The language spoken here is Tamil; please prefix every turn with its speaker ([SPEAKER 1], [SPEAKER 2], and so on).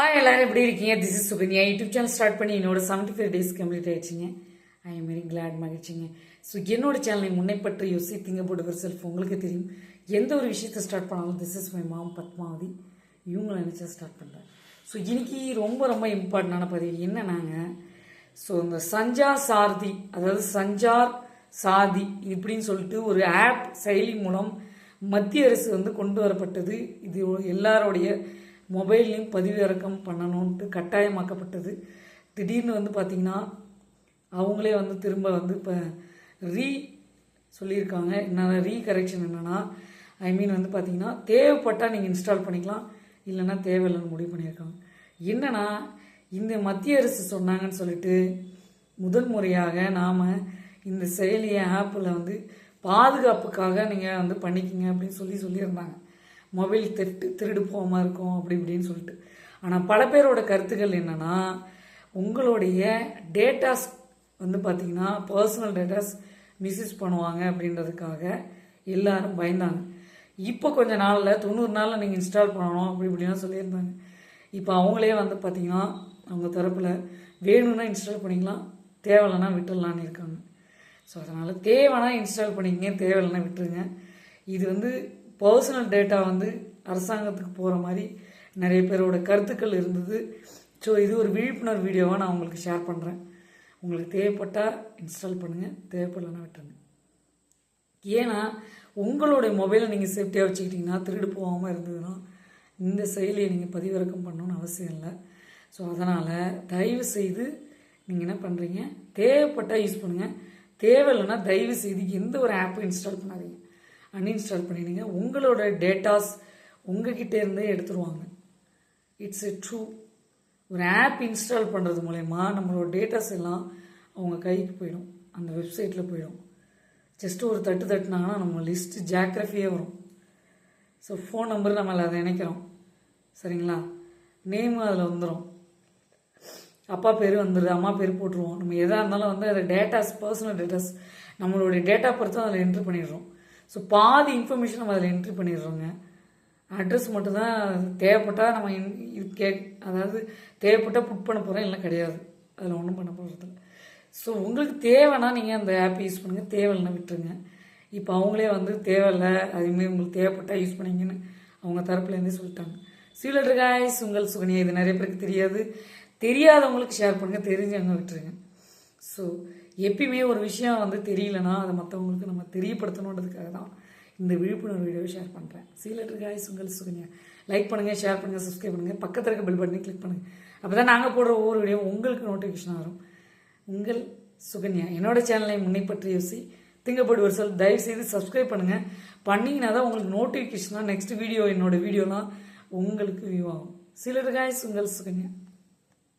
[SPEAKER 1] ஹாய் எல்லாரும் எப்படி இருக்கீங்க? This is Sukanya YouTube channel start பண்ணி என்னோட செவன்டி ஃபைவ் டேஸ் கம்ப்ளீட் ஆயிடுச்சுங்க. ஐ எம் வெரி கிளாட் மகிழ்ச்சிங்க. ஸோ என்னோட சேனலை முன்னை பற்றி யோசி திங்க போட்டு செல்ஃப் உங்களுக்கு தெரியும். எந்த ஒரு விஷயத்தை ஸ்டார்ட் பண்ணாலும் this is my mom Padmavathi. இவங்களை நினச்சா ஸ்டார்ட் பண்ணுறேன் ஸோ இன்னைக்கு ரொம்ப ரொம்ப இம்பார்ட்டண்டான பதிவு என்னன்னாங்க ஸோ இந்த சஞ்சார் சாரதி அதாவது சஞ்சார் சாதி இப்படின்னு சொல்லிட்டு ஒரு ஆப் செயலி மூலம் மத்திய அரசு வந்து கொண்டு வரப்பட்டது. இது எல்லாருடைய மொபைல்லையும் பதிவிறக்கம் பண்ணணுன்ட்டு கட்டாயமாக்கப்பட்டது. திடீர்னு வந்து பார்த்திங்கன்னா அவங்களே வந்து திரும்ப வந்து இப்போ ரீ சொல்லியிருக்காங்க. என்ன ரீ கரெக்ஷன் என்னென்னா ஐ மீன் வந்து பார்த்தீங்கன்னா தேவைப்பட்டால் நீங்கள் இன்ஸ்டால் பண்ணிக்கலாம். இல்லைன்னா தேவையில்லைன்னு முடிவு பண்ணியிருக்காங்க. என்னென்னா இந்த மத்திய அரசு சொன்னாங்கன்னு சொல்லிட்டு முதல் முறையாக நாம் இந்த செயலியை ஆப்பில் வந்து பாதுகாப்புக்காக நீங்கள் வந்து பண்ணிக்கிங்க அப்படின்னு சொல்லி சொல்லியிருந்தாங்க. மொபைல் திருட்டு திருடு போகாமல் இருக்கும் அப்படி இப்படின்னு சொல்லிட்டு. ஆனால் பல பேரோட கருத்துக்கள் என்னென்னா உங்களுடைய டேட்டாஸ் வந்து பார்த்தீங்கன்னா பர்சனல் டேட்டாஸ் மிஸ்யூஸ் பண்ணுவாங்க அப்படின்றதுக்காக எல்லாரும் பயந்தாங்க. இப்போ கொஞ்ச நாளில் தொண்ணூறு நாளில் நீங்கள் இன்ஸ்டால் பண்ணணும் அப்படி இப்படிலாம் சொல்லியிருந்தாங்க. இப்போ அவங்களே வந்து பார்த்தீங்கன்னா அவங்க தரப்பில் வேணும்னா இன்ஸ்டால் பண்ணிக்கலாம் தேவையில்லைன்னா விட்டுடலான்னு இருக்காங்க. ஸோ அதனால் தேவைன்னா இன்ஸ்டால் பண்ணிக்கங்க தேவையில்லைன்னா விட்டுருங்க. இது வந்து பர்சனல் டேட்டா வந்து அரசாங்கத்துக்கு போகிற மாதிரி நிறைய பேரோட கருத்துக்கள் இருந்தது. ஸோ இது ஒரு விழிப்புணர்வு வீடியோவாக நான் உங்களுக்கு ஷேர் பண்ணுறேன் உங்களுக்கு தேவைப்பட்டால் இன்ஸ்டால் பண்ணுங்கள் தேவைப்படலைன்னா விட்டுருங்க. ஏன்னா உங்களுடைய மொபைலை நீங்கள் சேஃப்டியாக வச்சுக்கிட்டிங்கன்னா திருடு போகாமல் இருந்ததுன்னா இந்த செயலியை நீங்கள் பதிவிறக்கம் பண்ணணும்னு அவசியம் இல்லை. ஸோ அதனால் தயவு செய்து நீங்கள் என்ன பண்ணுறீங்க தேவைப்பட்டால் யூஸ் பண்ணுங்கள் தேவையில்லைன்னா தயவு செய்து எந்த ஒரு ஆப்பும் இன்ஸ்டால் பண்ணாதீங்க. அன்இன்ஸ்டால் பண்ணிடுங்க. உங்களோட டேட்டாஸ் உங்ககிட்ட இருந்தே எடுத்துருவாங்க. இட்ஸ் எ ட்ரூ ஒரு ஆப் இன்ஸ்டால் பண்ணுறது மூலயமா நம்மளோட டேட்டாஸ் எல்லாம் அவங்க கைக்கு போயிடும். அந்த வெப்சைட்டில் போயிடும். ஜஸ்ட் ஒரு தட்டு தட்டுனாங்கன்னா நம்ம லிஸ்ட்டு ஜாக்ரஃபியே வரும். ஸோ ஃபோன் நம்பர் நம்ம அதை நினைக்கிறோம் சரிங்களா? நேமும் அதில் வந்துடும் அப்பா பேர் வந்துடுது அம்மா பேர் போட்டுருவோம். நம்ம எதாக இருந்தாலும் வந்து அதை டேட்டாஸ் பர்சனல் டேட்டாஸ் நம்மளுடைய டேட்டா பொறுத்து அதில் என்ட்ரு பண்ணிடுறோம். ஸோ பாதி இன்ஃபர்மேஷன் நம்ம அதில் என்ட்ரி பண்ணிடுறோங்க. அட்ரஸ் மட்டும்தான் தேவைப்பட்டால் நம்ம இன் இது கே அதாவது தேவைப்பட்டால் புட் பண்ண போகிறோம் இல்லை கிடையாது. அதில் ஒன்றும் பண்ண போகிறது ஸோ உங்களுக்கு தேவைன்னா நீங்கள் அந்த ஆப் யூஸ் பண்ணுங்கள் தேவையில்லைனா விட்டுருங்க. இப்போ அவங்களே வந்து தேவையில்லை அதுமாரி உங்களுக்கு தேவைப்பட்டால் யூஸ் பண்ணிங்கன்னு அவங்க தரப்புலேருந்தே சொல்லிட்டாங்க. சீலட்ரு காய்ஸ் உங்கள் சுகனியா இது நிறைய பேருக்கு தெரியாது. தெரியாதவங்களுக்கு ஷேர் பண்ணுங்கள் தெரிஞ்சவங்க விட்டுருங்க. ஸோ எப்பயுமே ஒரு விஷயம் வந்து தெரியலனா அதை மற்றவங்களுக்கு நம்ம தெரியப்படுத்தணுன்றதுக்காக தான் இந்த விழிப்புணர்வு வீடியோவை ஷேர் பண்ணுறேன் சீலர் காய்ஸ் உங்கள் சுகன்யா. லைக் பண்ணுங்கள் ஷேர் பண்ணுங்கள் சப்ஸ்கிரைப் பண்ணுங்கள் பக்கத்தில் இருக்க பெல் பட்டனை கிளிக் பண்ணுங்கள் அப்போ தான் நாங்கள் போடுற ஒவ்வொரு வீடியோ உங்களுக்கு நோட்டிஃபிகேஷன் வரும். உங்கள் சுகன்யா. என்னோட சேனலை முன்னை பற்றி யோசி திங்கப்படி ஒரு சொல் தயவு செய்து சப்ஸ்கிரைப் பண்ணுங்கள் பண்ணிங்கன்னா தான் உங்களுக்கு நோட்டிஃபிகேஷனாக நெக்ஸ்ட் வீடியோ என்னோடய வீடியோலாம் உங்களுக்கு வியூ ஆகும். சிலர் காய்ஸ் உங்கள் சுகன்யா.